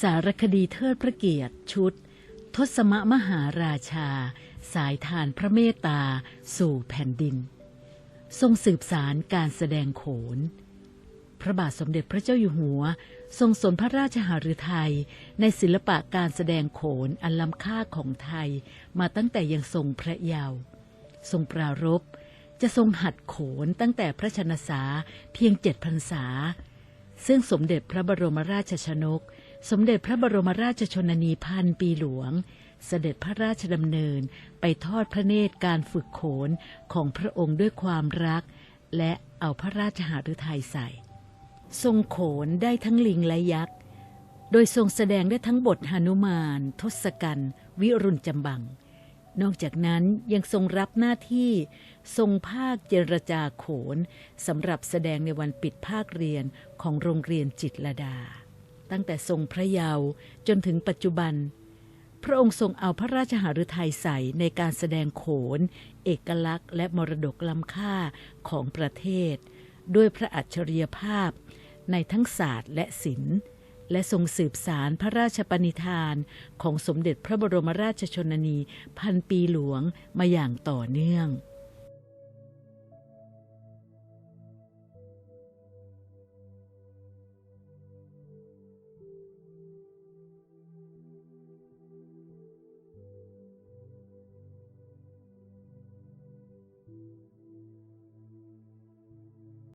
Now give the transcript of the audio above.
สารคดีเทิดพระเกียรติชุด ทศมมหาราชา สายทานพระเมตตา สู่แผ่นดิน ทรงสืบสารการแสดงโขน พระบาทสมเด็จพระเจ้าอยู่หัว ทรงสนพระราชหฤทัยในศิลปะการแสดงโขนอันล้ำค่าของไทยมาตั้งแต่ยังทรงพระเยาว์ทรงปรารภจะทรงหัดโขนตั้งแต่พระชนษาเพียงเจ็ดพรรษา ซึ่งสมเด็จพระบรมราชชนก สมเด็จพระบรมราชชนนีพันปีหลวง เสด็จพระราชดำเนินไปทอดพระเนตรการฝึกโขนของพระองค์ด้วยความรัก และเอาพระราชหฤทัยใส่ ทรงโขนได้ทั้งลิงและยักษ์ โดยทรงแสดงได้ทั้งบทหนุมาน ทศกัณฐ์วิรุณจำบัง นอกจากนั้นยังทรงรับหน้าที่ทรงภาคเจรจาโขนสำหรับแสดงในวันปิดภาคเรียนของโรงเรียนจิตรลดา ตั้งแต่ทรงพระเยาว์จนถึงปัจจุบัน พระองค์ทรงเอาพระราชหฤทัยใส่ในการแสดงโขน เอกลักษณ์ และมรดกล้ำค่าของประเทศ ด้วยพระอัจฉริยภาพ ในทั้งศาสตร์และศิลป์ และทรงสืบสารพระราชปณิธานของสมเด็จพระบรมราชชนนีพันปีหลวงมาอย่างต่อเนื่อง